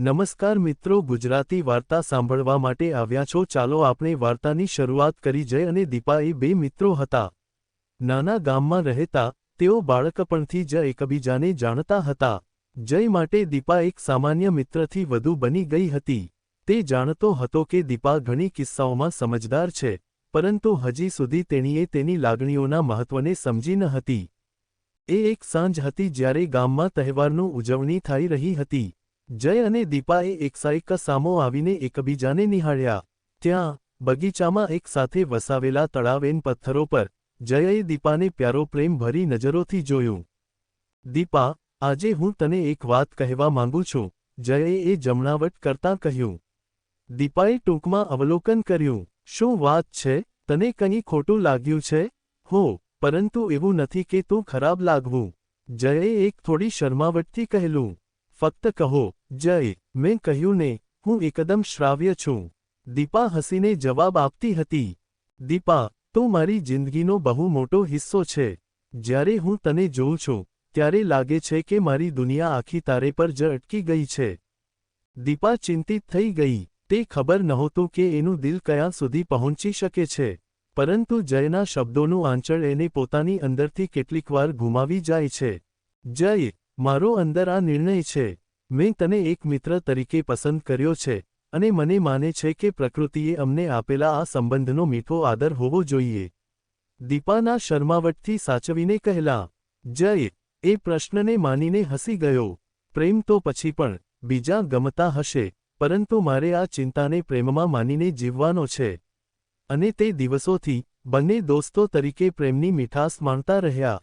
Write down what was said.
નમસ્કાર મિત્રો, ગુજરાતી વાર્તા સાંભળવા માટે આવ્યા છો. ચાલો આપણે વાર્તાની શરૂઆત કરી. જય અને દીપા એ બે મિત્રો હતા. નાના ગામમાં રહેતા, તેઓ બાળકપણથી જ એકબીજાને જાણતા હતા. જય માટે દીપા એક સામાન્ય મિત્રથી વધુ બની ગઈ હતી. તે જાણતો હતો કે દીપા ઘણી કિસ્સાઓમાં સમજદાર છે, પરંતુ હજી સુધી તેણીએ તેની લાગણીઓના મહત્વને સમજી ન હતી. એ એક સાંજ હતી જ્યારે ગામમાં તહેવારનું ઉજવણી થઈ રહી હતી. જય અને દીપાએ એકસાએક સામો આવીને એકબીજાને નિહાળ્યા. ત્યાં બગીચામાં એક સાથે વસાવેલા તળાવેન પથ્થરો પર જયએ દીપાને પ્યારો પ્રેમ ભરી નજરોથી જોયું. દીપા, આજે હું તને એક વાત કહેવા માંગુ છું. જયએ એ જમણાવટ કરતાં કહ્યું. દીપાએ ટૂંકમાં અવલોકન કર્યું. શું વાત છે? તને કંઈ ખોટું લાગ્યું છે? હો, પરંતુ એવું નથી કે તું ખરાબ લાગવું. જયે એક થોડી શરમાવટથી કહેલું. ફક્ત કહો, જય. મેં કહ્યું, ને, હું એકદમ શ્રાવ્ય છું. દીપા હસીને જવાબ આપતી હતી, દીપા, તો મારી જિંદગીનો બહુ મોટો હિસ્સો છે. જ્યારે હું તને જોઉં છું, ત્યારે લાગે છે કે મારી દુનિયા આખી તારે પર જ અટકી ગઈ છે. દીપા ચિંતિત થઈ ગઈ, તે ખબર નહોતું કે એનું દિલ કયાં સુધી પહોંચી શકે છે. પરંતુ જયના શબ્દોનું આંચળ એને પોતાની અંદરથી કેટલીકવાર ગુમાવી જાય છે. જય. મારો અંદર આ નિર્ણય છે. મેં તને એક મિત્ર તરીકે પસંદ કર્યો છે અને મને માને છે કે પ્રકૃતિએ અમને આપેલા આ સંબંધનો મીઠો આદર હોવો જોઈએ. દીપાના શર્માવટથી સાચવીને કહેલા, જય. એ પ્રશ્નને માનીને હસી ગયો. પ્રેમ તો પછી પણ બીજા ગમતા હશે, પરંતુ મારે આ ચિંતાને પ્રેમમાં માનીને જીવવાનો છે. અને તે દિવસોથી બંને દોસ્તો તરીકે પ્રેમની મીઠાસ માણતા રહ્યા.